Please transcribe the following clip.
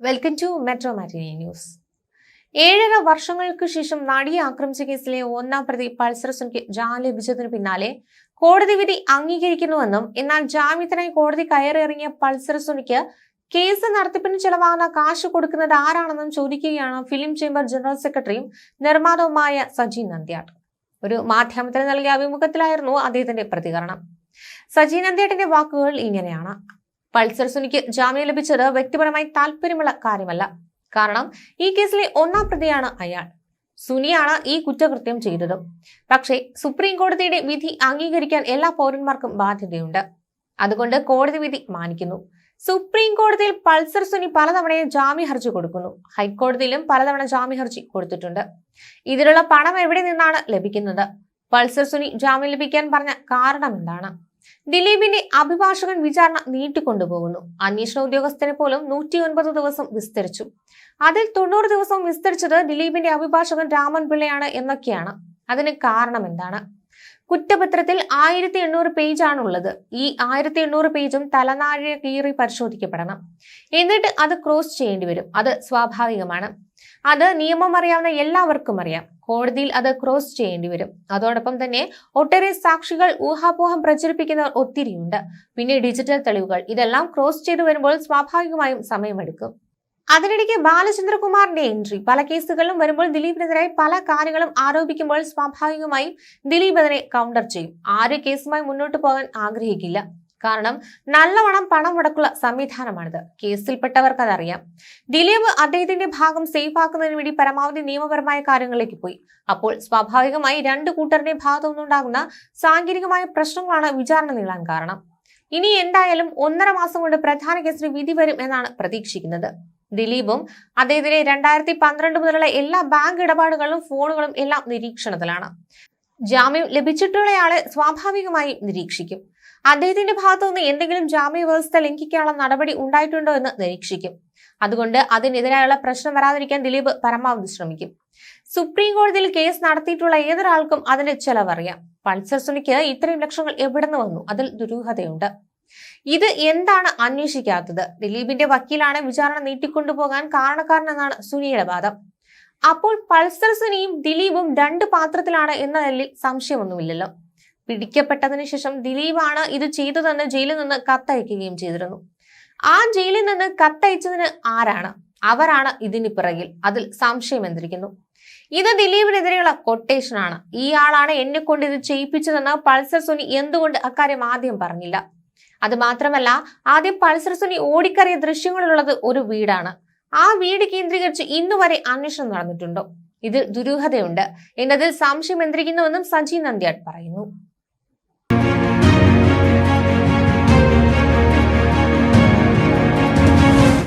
Welcome to Metro Matinee News ഏഴര വർഷങ്ങൾക്ക് ശേഷം നടിയെ ആക്രമിച്ച കേസിലെ ഒന്നാം പ്രതി പൾസർ സുനിക്ക് ജാമ്യം ലഭിച്ചതിനു പിന്നാലെ കോടതി വിധി അംഗീകരിക്കുന്നുവെന്നും എന്നാൽ ജാമ്യത്തിനായി കോടതി കയറിയിറങ്ങിയ പൾസർ സുനിക്ക് കേസ് നടത്തിപ്പിന് ചെലവാകുന്ന കാശ് കൊടുക്കുന്നത് ആരാണെന്നും ചോദിക്കുകയാണ് ഫിലിം ചേംബർ ജനറൽ സെക്രട്ടറിയും നിർമ്മാതാവുമായ സജി നന്ദ്യാട്ട്. ഒരു മാധ്യമത്തിന് നൽകിയ അഭിമുഖത്തിലായിരുന്നു അദ്ദേഹത്തിന്റെ പ്രതികരണം. സജി നന്ദ്യാട്ടിന്റെ വാക്കുകൾ ഇങ്ങനെയാണ്. പൾസർ സുനിക്ക് ജാമ്യം ലഭിച്ചത് വ്യക്തിപരമായി താല്പര്യമുള്ള കാര്യമല്ല. കാരണം ഈ കേസിലെ ഒന്നാം പ്രതിയാണ് അയാൾ. സുനിയാണ് ഈ കുറ്റകൃത്യം ചെയ്തത്. പക്ഷേ സുപ്രീം കോടതിയുടെ വിധി അംഗീകരിക്കാൻ എല്ലാ പൗരന്മാർക്കും ബാധ്യതയുണ്ട്. അതുകൊണ്ട് കോടതി വിധി മാനിക്കുന്നു. സുപ്രീം കോടതിയിൽ പൾസർ സുനി പലതവണയും ജാമ്യ ഹർജി കൊടുക്കുന്നു. ഹൈക്കോടതിയിലും പലതവണ ജാമ്യ ഹർജി കൊടുത്തിട്ടുണ്ട്. ഇതിനുള്ള പണം എവിടെ നിന്നാണ് ലഭിക്കുന്നത്? പൾസർ സുനി ജാമ്യം ലഭിക്കാൻ പറഞ്ഞ കാരണം എന്താണ്? ദിലീപിന്റെ അഭിഭാഷകൻ വിചാരണ നീട്ടിക്കൊണ്ടുപോകുന്നു. അന്വേഷണ ഉദ്യോഗസ്ഥനെ പോലും നൂറ്റി ഒൻപത് ദിവസം വിസ്തരിച്ചു. അതിൽ തൊണ്ണൂറ് ദിവസം വിസ്തരിച്ചത് ദിലീപിന്റെ അഭിഭാഷകൻ രാമൻ പിള്ളയാണ് എന്നൊക്കെയാണ്. അതിന് കാരണം എന്താണ്? കുറ്റപത്രത്തിൽ ആയിരത്തി എണ്ണൂറ് പേജാണുള്ളത് ഈ ആയിരത്തി എണ്ണൂറ് പേജും തലനാഴിക കീറി പരിശോധിക്കപ്പെടണം. എന്നിട്ട് അത് ക്രോസ് ചെയ്യേണ്ടി വരും. അത് സ്വാഭാവികമാണ്. അത് നിയമം അറിയാവുന്ന എല്ലാവർക്കും അറിയാം. കോടതിയിൽ അത് ക്രോസ് ചെയ്യേണ്ടി വരും. അതോടൊപ്പം തന്നെ ഒട്ടേറെ സാക്ഷികൾ ഊഹാപോഹം പ്രചരിപ്പിക്കുന്നവർ ഒത്തിരിയുണ്ട്. പിന്നെ ഡിജിറ്റൽ തെളിവുകൾ. ഇതെല്ലാം ക്രോസ് ചെയ്തു വരുമ്പോൾ സ്വാഭാവികമായും സമയമെടുക്കും. അതിനിടയ്ക്ക് ബാലചന്ദ്രകുമാറിന്റെ എൻട്രി. പല കേസുകളിലും വരുമ്പോൾ ദിലീപിനെതിരെ പല കാര്യങ്ങളും ആരോപിക്കുമ്പോൾ സ്വാഭാവികമായും ദിലീപ് അതിനെ കൗണ്ടർ ചെയ്യും. ആര് കേസുമായി മുന്നോട്ട് പോകാൻ ആഗ്രഹിക്കില്ല. കാരണം നല്ലവണ്ണം പണം മുടക്കുള്ള സംവിധാനമാണിത്. കേസിൽപ്പെട്ടവർക്ക് അതറിയാം. ദിലീപ് അദ്ദേഹത്തിന്റെ ഭാഗം സേഫ് ആക്കുന്നതിന് വേണ്ടി പരമാവധി നിയമപരമായ കാര്യങ്ങളിലേക്ക് പോയി. അപ്പോൾ സ്വാഭാവികമായി രണ്ട് കൂട്ടരുടെ ഭാഗത്തുനിന്നുണ്ടാകുന്ന സാങ്കേതികമായ പ്രശ്നങ്ങളാണ് വിചാരണ നീളാൻ കാരണം. ഇനി എന്തായാലും ഒന്നര മാസം കൊണ്ട് പ്രധാന കേസിന് വിധി വരും എന്നാണ് പ്രതീക്ഷിക്കുന്നത്. ദിലീപും അദ്ദേഹത്തിന്റെ രണ്ടായിരത്തി പന്ത്രണ്ട് മുതലുള്ള എല്ലാ ബാങ്ക് ഇടപാടുകളും ഫോണുകളും എല്ലാം നിരീക്ഷണത്തിലാണ്. ജാമ്യം ലഭിച്ചിട്ടുള്ളയാളെ സ്വാഭാവികമായും നിരീക്ഷിക്കും. അദ്ദേഹത്തിന്റെ ഭാഗത്തുനിന്ന് എന്തെങ്കിലും ജാമ്യ വ്യവസ്ഥ ലംഘിക്കാനുള്ള നടപടി ഉണ്ടായിട്ടുണ്ടോ എന്ന് നിരീക്ഷിക്കും. അതുകൊണ്ട് അതിനെതിരായുള്ള പ്രശ്നം വരാതിരിക്കാൻ ദിലീപ് പരമാവധി ശ്രമിക്കും. സുപ്രീം കോടതിയിൽ കേസ് നടത്തിയിട്ടുള്ള ഏതൊരാൾക്കും അതിന്റെ ചെലവറിയാം. പൾസർ സുനിക്ക് ഇത്രയും ലക്ഷങ്ങൾ എവിടെ നിന്ന് വന്നു? അതിൽ ദുരൂഹതയുണ്ട്. ഇത് എന്താണ് അന്വേഷിക്കാത്തത്? ദിലീപിന്റെ വക്കീലാണ് വിചാരണ നീട്ടിക്കൊണ്ടുപോകാൻ കാരണക്കാരനെന്നാണ് സുനിയുടെ വാദം. അപ്പോൾ പൾസർ സുനിയും ദിലീപും രണ്ട് പാത്രത്തിലാണ് എന്ന നിലയിൽ സംശയമൊന്നുമില്ലല്ലോ. പിടിക്കപ്പെട്ടതിന് ശേഷം ദിലീപാണ് ഇത് ചെയ്തതെന്ന് ജയിലിൽ നിന്ന് കത്തയക്കുകയും ചെയ്തിരുന്നു. ആ ജയിലിൽ നിന്ന് കത്തയച്ചതിന് ആരാണ്? അവരാണ് ഇതിന് പിറകിൽ. അതിൽ സംശയം എന്തിരിക്കുന്നു? ഇത് ദിലീപിനെതിരെയുള്ള കൊട്ടേഷനാണ് ഈ ആളാണ് എന്നെ കൊണ്ട് ഇത് ചെയ്യിപ്പിച്ചതെന്ന് പൾസർ സുനി എന്തുകൊണ്ട് അക്കാര്യം ആദ്യം പറഞ്ഞില്ല? അത് മാത്രമല്ല ആദ്യം പൾസർ സുനി ഓടിക്കറിയ ദൃശ്യങ്ങളിലുള്ളത് ഒരു വീടാണ്. ആ വീട് കേന്ദ്രീകരിച്ച് ഇന്നുവരെ അന്വേഷണം നടന്നിട്ടുണ്ടോ. ഇതിൽ ദുരൂഹതയുണ്ട്. എന്നതിൽ സംശയം എന്തിരിക്കുന്നുവെന്നും സജി നന്ദ്യാട്ട് പറയുന്നു.